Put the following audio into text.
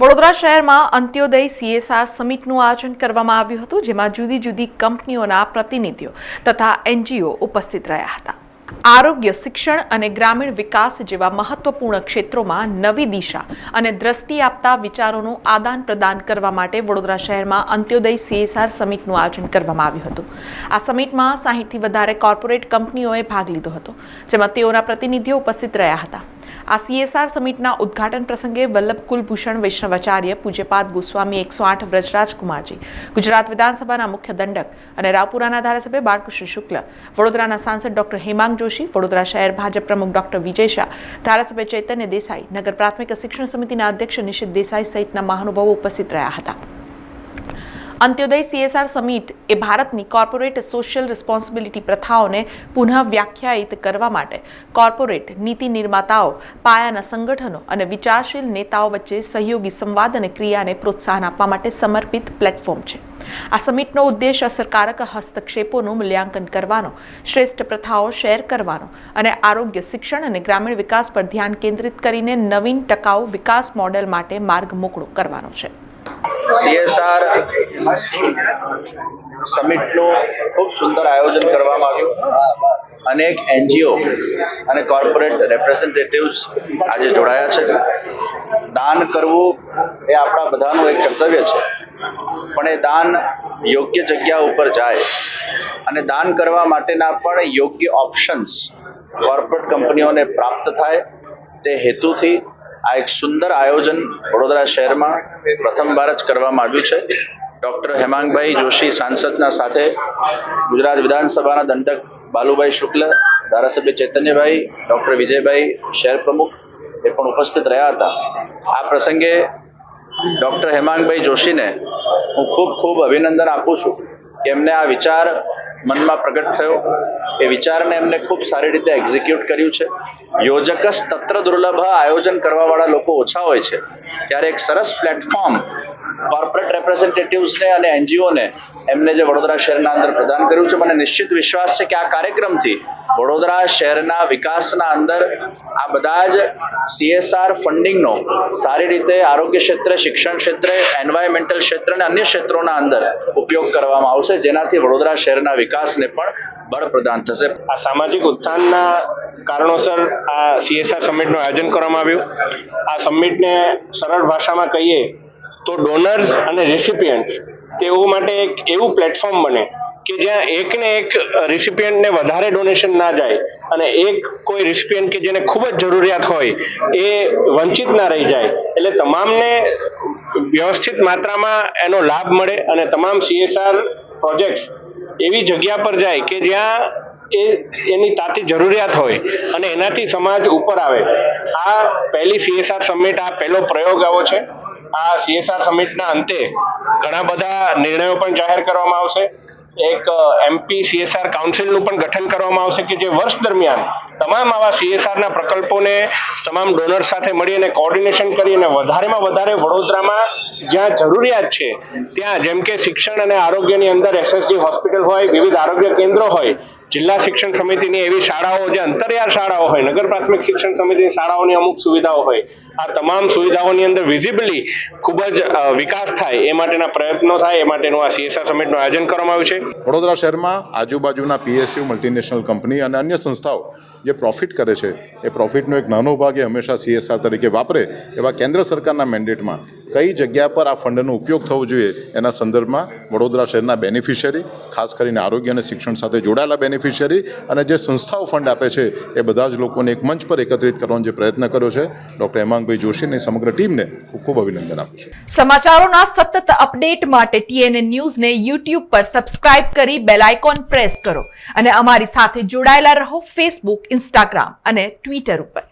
વડોદરા શહેરમાં અંત્યોદય સીએસઆર સમિટનું આયોજન કરવામાં આવ્યું હતું, જેમાં જુદી જુદી કંપનીઓના પ્રતિનિધિઓ તથા એનજીઓ ઉપસ્થિત રહ્યા હતા. આરોગ્ય, શિક્ષણ અને ગ્રામીણ વિકાસ જેવા મહત્વપૂર્ણ ક્ષેત્રોમાં નવી દિશા અને દ્રષ્ટિ આપતા વિચારોનું આદાન પ્રદાન કરવા માટે વડોદરા શહેરમાં અંત્યોદય સીએસઆર સમિટનું આયોજન કરવામાં આવ્યું હતું. આ સમિટમાં સાહીઠથી વધારે કોર્પોરેટ કંપનીઓએ ભાગ લીધો હતો, જેમાં તેઓના પ્રતિનિધિઓ ઉપસ્થિત રહ્યા હતા. આ સીએસઆર સમિટના ઉદ્ઘાટન પ્રસંગે વલ્લભ કુલભૂષણ વૈષ્ણવાચાર્ય, પૂજ્યપાદ ગોસ્વામી એકસો આઠ વ્રજરાજ કુમારજી, ગુજરાત વિધાનસભાના મુખ્ય દંડક અને રાવપુરાના ધારાસભ્ય બાળકૃષ્ણ શુક્લ, વડોદરાના સાંસદ ડોક્ટર હેમાંગ જોશી, વડોદરા શહેર ભાજપ પ્રમુખ ડોક્ટર વિજય શાહ, ધારાસભ્ય ચૈતન્ય દેસાઈ, નગર પ્રાથમિક શિક્ષણ સમિતિના અધ્યક્ષ નિશિત દેસાઈ સહિતના મહાનુભાવો ઉપસ્થિત રહ્યા હતા. અંત્યોદય સીએસઆર સમિટ એ ભારતની કોર્પોરેટ સોશિયલ રિસ્પોન્સિબિલિટી પ્રથાઓને પુનઃ વ્યાખ્યાયિત કરવા માટે કોર્પોરેટ નીતિ નિર્માતાઓ, પાયાના સંગઠનો અને વિચારશીલ નેતાઓ વચ્ચે સહયોગી સંવાદ અને ક્રિયાને પ્રોત્સાહન આપવા માટે સમર્પિત પ્લેટફોર્મ છે. આ સમિટનો ઉદ્દેશ અસરકારક હસ્તક્ષેપોનું મૂલ્યાંકન કરવાનો, શ્રેષ્ઠ પ્રથાઓ શેર કરવાનો અને આરોગ્ય, શિક્ષણ અને ગ્રામીણ વિકાસ પર ધ્યાન કેન્દ્રિત કરીને નવીન ટકાઉ વિકાસ મોડેલ માટે માર્ગ મોકળો કરવાનો છે. સીએસઆર સમિટનું ખૂબ સુંદર આયોજન કરવામાં આવ્યું. અનેક એનજીઓ અને કોર્પોરેટ રેપ્રેઝેન્ટેટિવ્સ આજે જોડાયા છે. દાન કરવું એ આપણા બધાનું એક કર્તવ્ય છે. પણ એ દાન યોગ્ય જગ્યા ઉપર જાય અને દાન કરવા માટેના પણ યોગ્ય ઓપ્શન્સ કોર્પોરેટ કંપનીઓને પ્રાપ્ત થાય તે હેતુથી આ એક સુંદર આયોજન વડોદરા શહેરમાં પ્રથમવાર જ કરવામાં આવ્યું છે. ડૉક્ટર હેમાંગભાઈ જોશી સાંસદના સાથે ગુજરાત વિધાનસભાના દંડક બાલુભાઈ શુક્લ, ધારાસભ્ય ચૈતન્યભાઈ, ડૉક્ટર વિજયભાઈ શહેર પ્રમુખ એ પણ ઉપસ્થિત રહ્યા હતા. આ પ્રસંગે ડૉક્ટર હેમાંગભાઈ જોશીને હું ખૂબ ખૂબ અભિનંદન આપું છું કે એમને આ વિચાર મનમાં પ્રગટ થયો. એ વિચારને એમને ખૂબ સારી રીતે એક્ઝિક્યુટ કર્યું છે. યોજકસ તત્ર દુર્લભ આયોજન કરવાવાળા લોકો ઓછા હોય છે. ત્યારે એક સરસ પ્લેટફોર્મ કોર્પોરેટ રેપ્રેઝેન્ટેટિવ્સને અને એનજીઓને એમને જે વડોદરા શહેરના અંદર પ્રદાન કર્યું છે. મને નિશ્ચિત વિશ્વાસ છે કે આ કાર્યક્રમથી વડોદરા શહેરના વિકાસના અંદર આ બધા જ સીએસઆર ફંડિંગનો સારી રીતે આરોગ્ય ક્ષેત્રે, શિક્ષણ ક્ષેત્રે એન્વાયરમેન્ટલ ક્ષેત્ર અને અન્ય ક્ષેત્રોના અંદર ઉપયોગ કરવામાં આવશે. જેનાથી વડોદરા શહેરના વિકાસને પણ બળ પ્રદાન થશે. આ સામાજિક ઉત્થાનના કારણોસર આ સીએસઆર સમિટનું આયોજન કરવામાં આવ્યું. આ સમિટને સરળ ભાષામાં કહીએ તો ડોનર્સ અને રેસિપિયન્ટ્સ તેઓ માટે એક એવું પ્લેટફોર્મ બને કે જ્યાં એકને એક રિસિપિયન્ટને વધારે ડોનેશન ના જાય અને એક કોઈ રિસિપિયન્ટ કે જેને ખૂબ જ જરૂરિયાત હોય એ વંચિત ના રહી જાય. એટલે તમામને વ્યવસ્થિત માત્રામાં એનો લાભ મળે અને તમામ સીએસઆર પ્રોજેક્ટ્સ એવી જગ્યા પર જાય કે જ્યાં એ એની તાતી જરૂરિયાત હોય અને એનાથી સમાજ ઉપર આવે. આ પહેલી સીએસઆર સમિટ આ પહેલો પ્રયોગ આવો છે. આ સીએસઆર સમિટના અંતે ઘણા બધા નિર્ણયો પણ જાહેર કરવામાં આવશે. એક એમપી સીએસઆર કાઉન્સિલનું પણ ગઠન કરવામાં આવશે કે જે વર્ષ દરમિયાન તમામ આવા સીએસઆરના પ્રકલ્પોને તમામ ડોનર્સ સાથે મળી અને કોર્ડિનેશન કરી અને વધારેમાં વધારે વડોદરામાં જ્યાં જરૂરિયાત છે, ત્યાં જેમ કે શિક્ષણ અને આરોગ્યની અંદર એસએસજી હોસ્પિટલ હોય, વિવિધ આરોગ્ય કેન્દ્રો હોય, જિલ્લા શિક્ષણ સમિતિની એવી શાળાઓ, જે અંતરિયાળ શાળાઓ હોય, નગર પ્રાથમિક શિક્ષણ સમિતિની શાળાઓની અમુક સુવિધાઓ હોય આ તમામ સુવિધાઓની અંદર વિઝિબલી ખૂબ જ વિકાસ થાય એ માટેના પ્રયત્નો થાય, એ માટેનું આ સીએસઆર સમિટનું આયોજન કરવામાં આવ્યું છે. વડોદરા શહેરમાં આજુબાજુના પીએસયુ મલ્ટીનેશનલ કંપની અને અન્ય સંસ્થાઓ જે પ્રોફિટ કરે છે, એ પ્રોફિટનો એક નાનો ભાગ એ હંમેશા સીએસઆર તરીકે વાપરે એવા કેન્દ્ર સરકારના મેન્ડેટમાં કઈ જગ્યા પર આ ફંડનો ઉપયોગ થવો જોઈએ એના સંદર્ભમાં વડોદરા શહેરના બેનિફિશિયરી, ખાસ કરીને આરોગ્ય અને શિક્ષણ સાથે જોડાયેલા બેનિફિશિયરી અને જે સંસ્થાઓ ફંડ આપે છે, એ બધા જ લોકોને એક મંચ પર એકત્રિત કરવાનો જે પ્રયત્ન કર્યો છે, ડૉક્ટર હેમાંગભાઈ જોશીની સમગ્ર ટીમને ખૂબ ખૂબ અભિનંદન આપું છું. સમાચારોના સતત અપડેટ માટે ટીએનએ ન્યૂઝને યુટ્યુબ પર સબસ્ક્રાઇબ કરી બેલ આઇકોન પ્રેસ કરો અને અમારી સાથે જોડાયેલા રહો ફેસબુક, ઇન્સ્ટાગ્રામ અને ટ્વિટર ઉપર.